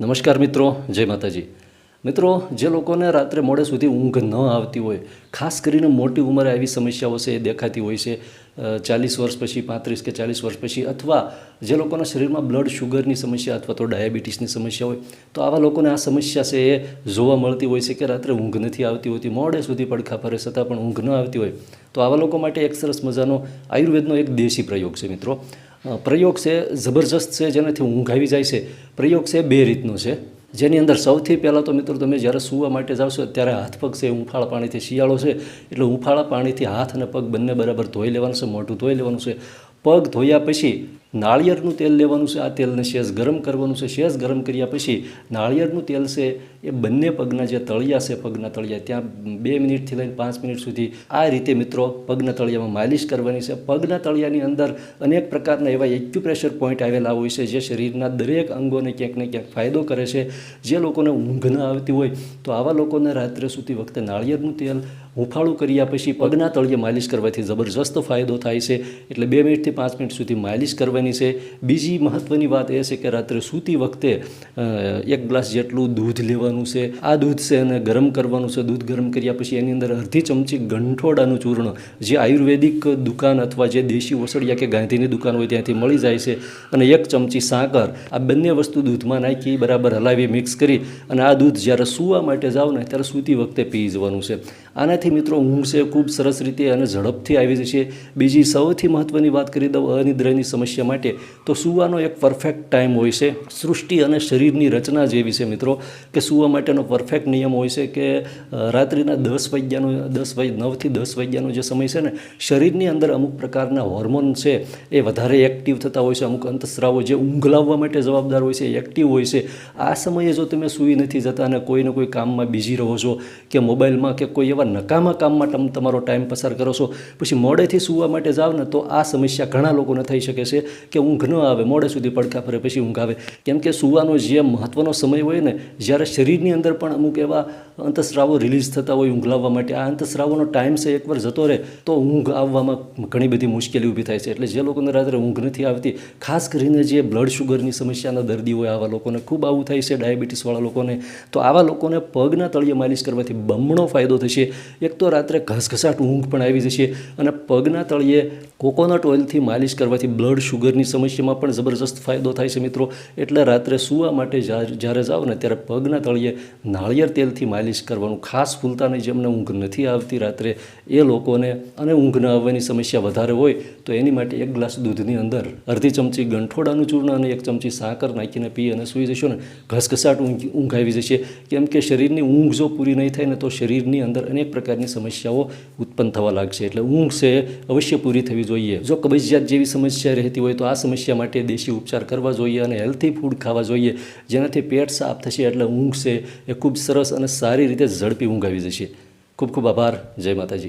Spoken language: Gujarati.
નમસ્કાર મિત્રો, જય માતાજી. મિત્રો, જે લોકોને રાત્રે મોડે સુધી ઊંઘ ન આવતી હોય, ખાસ કરીને મોટી ઉંમરે આવી સમસ્યાઓ છે એ દેખાતી હોય છે ચાલીસ વર્ષ પછી, પાંત્રીસ કે ચાલીસ વર્ષ પછી અથવા જે લોકોના શરીરમાં બ્લડ શુગરની સમસ્યા અથવા તો ડાયાબિટીસની સમસ્યા હોય, તો આવા લોકોને આ સમસ્યા છે એ જોવા મળતી હોય છે કે રાત્રે ઊંઘ નથી આવતી હોતી, મોડે સુધી પડખા ફરે છતાં પણ ઊંઘ ન આવતી હોય. તો આવા લોકો માટે એક સરસ મજાનો આયુર્વેદનો એક દેશી પ્રયોગ છે મિત્રો. પ્રયોગ છે, જબરજસ્ત છે, જેનાથી ઊંઘ આવી જાય છે. પ્રયોગ છે બે રીતનો છે. જેની અંદર સૌથી પહેલાં તો મિત્રો તમે જ્યારે સૂવા માટે જાવશો ત્યારે હાથ પગ છે હુંફાળા પાણીથી શિયાળો છે. એટલે હુંફાળા પાણીથી હાથ અને પગ બંને બરાબર ધોઈ લેવાનું છે, મોઢું ધોઈ લેવાનું છે. પગ ધોયા પછી નાળિયેરનું તેલ લેવાનું છે, આ તેલને શેષ ગરમ કરવાનું છે. શેષ ગરમ કર્યા પછી નાળિયેરનું તેલ છે, એ બંને પગના જે તળિયા છે, પગના તળિયા, ત્યાં બે મિનિટથી લઈને પાંચ મિનિટ સુધી આ રીતે મિત્રો પગના તળિયામાં માલિશ કરવાની છે. પગના તળિયાની અંદર અનેક પ્રકારના એવા એક્યુપ્રેશર પોઈન્ટ આવેલા હોય છે, જે શરીરના દરેક અંગોને ક્યાંક ને ક્યાંક ફાયદો કરે છે. જે લોકોને ઊંઘ ન આવતી હોય, તો આવા લોકોને રાત્રે સૂતી વખતે નાળિયેરનું તેલ હુંફાળું કર્યા પછી પગના તળિયે માલિશ કરવાથી જબરજસ્ત ફાયદો થાય છે. એટલે બે મિનિટથી પાંચ મિનિટ સુધી માલિશ કરવાની છે. બીજી મહત્ત્વની વાત એ છે કે રાત્રે સૂતી વખતે એક ગ્લાસ જેટલું દૂધ લેવાનું છે. આ દૂધ છે એને ગરમ કરવાનું છે. દૂધ ગરમ કર્યા પછી એની અંદર અડધી ચમચી ગંઠોડાનું ચૂર્ણ, જે આયુર્વેદિક દુકાન અથવા જે દેશી ઓસડિયા કે ગાંધીની દુકાન હોય ત્યાંથી મળી જાય છે. અને એક ચમચી સાકર, આ બંને વસ્તુ દૂધમાં નાખી, બરાબર હલાવી, મિક્સ કરી અને આ દૂધ જ્યારે સૂવા માટે જાઓ ને, ત્યારે સૂતી વખતે પી જવાનું છે. આનાથી મિત્રો ઊંઘ છે, ખૂબ સરસ રીતે અને ઝડપથી આવી જશે. બીજી સૌથી મહત્ત્વની વાત કરી દઉં અનિદ્રાની સમસ્યા માટે, તો સૂવાનો એક પરફેક્ટ ટાઈમ હોય છે. સૃષ્ટિ અને શરીરની રચના જેવી છે મિત્રો, કે સૂવા માટેનો પરફેક્ટ નિયમ હોય છે કે રાત્રિના દસ વાગ્યાનો, દસ વાગ નવથી દસ વાગ્યાનો જે સમય છે ને, શરીરની અંદર અમુક પ્રકારના હોર્મોન છે એ વધારે એક્ટિવ થતા હોય છે. અમુક અંતસ્રાવો જે ઊંઘ લાવવા માટે જવાબદાર હોય છે એક્ટિવ હોય છે. આ સમયે જો તમે સૂઈ નથી જતા અને કોઈને કોઈ કામમાં બિઝી રહો છો, કે મોબાઈલમાં કે કોઈ એવા નકામા કામમાં તમે, તમારો ટાઈમ પસાર કરો છો. પછી મોડેથી સૂવા માટે જાઓ ને તો આ સમસ્યા ઘણા લોકોને થઈ શકે છે કે ઊંઘ ન આવે, મોડે સુધી પડખા ફરે, પછી ઊંઘ આવે. કેમ કે સૂવાનો જે મહત્ત્વનો સમય હોય ને, જ્યારે શરીરની અંદર પણ અમુક એવા અંતસ્રાવો રિલીઝ થતા હોય ઊંઘ લાવવા માટે, આ અંતસ્રાવોનો ટાઈમ છે, એકવાર જતો રહે, તો ઊંઘ આવવામાં ઘણી બધી મુશ્કેલી ઊભી થાય છે. એટલે જે લોકોને રાત્રે ઊંઘ નથી આવતી, ખાસ કરીને જે બ્લડ શુગરની સમસ્યાના દર્દી હોય, આવા લોકોને ખૂબ આવું થાય છે ડાયાબિટીસવાળા લોકોને, તો આવા લોકોને પગના તળિયે માલિશ કરવાથી બમણો ફાયદો થશે. એક તો રાત્રે ઘસઘસાટ ઊંઘ પણ આવી જશે અને પગના તળિયે કોકોનટ ઓઇલથી માલિશ કરવાથી બ્લડ શુગરની સમસ્યામાં પણ જબરજસ્ત ફાયદો થાય છે મિત્રો. એટલે રાત્રે સૂવા માટે જ્યારે જાઓ ને ત્યારે પગના તળિયે નાળિયેર તેલથી માલિશ કરવાનું ખાસ ફૂલતા નહીં, જેમને ઊંઘ નથી આવતી રાત્રે. એ લોકોને અને ઊંઘ ન આવવાની સમસ્યા વધારે હોય તો એની માટે એક ગ્લાસ દૂધની અંદર અડધી ચમચી ગંઠોડાનું ચૂર્ણ અને એક ચમચી સાકર નાખીને પી અને સૂઈ જશો ને ઘસઘસાટ ઊંઘ ઊંઘ આવી જશે. કેમ કે શરીરની ઊંઘ જો પૂરી નહીં થાય ને તો શરીરની અંદર અનેક પ્રકારની સમસ્યાઓ ઉત્પન્ન થવા લાગશે. એટલે ઊંઘ છે, અવશ્ય પૂરી થવી જોઈએ. જો કબજિયાત જેવી સમસ્યા રહેતી હોય તો આ સમસ્યા માટે દેશી ઉપચાર કરવા જોઈએ અને હેલ્થી ફૂડ ખાવા જોઈએ. જેનાથી પેટ સાફ થશે, એટલે ઊંઘ છે એ ખૂબ સરસ અને સારી રીતે ઝડપી ઊંઘ આવી જશે. ખૂબ ખૂબ આભાર. જય માતાજી.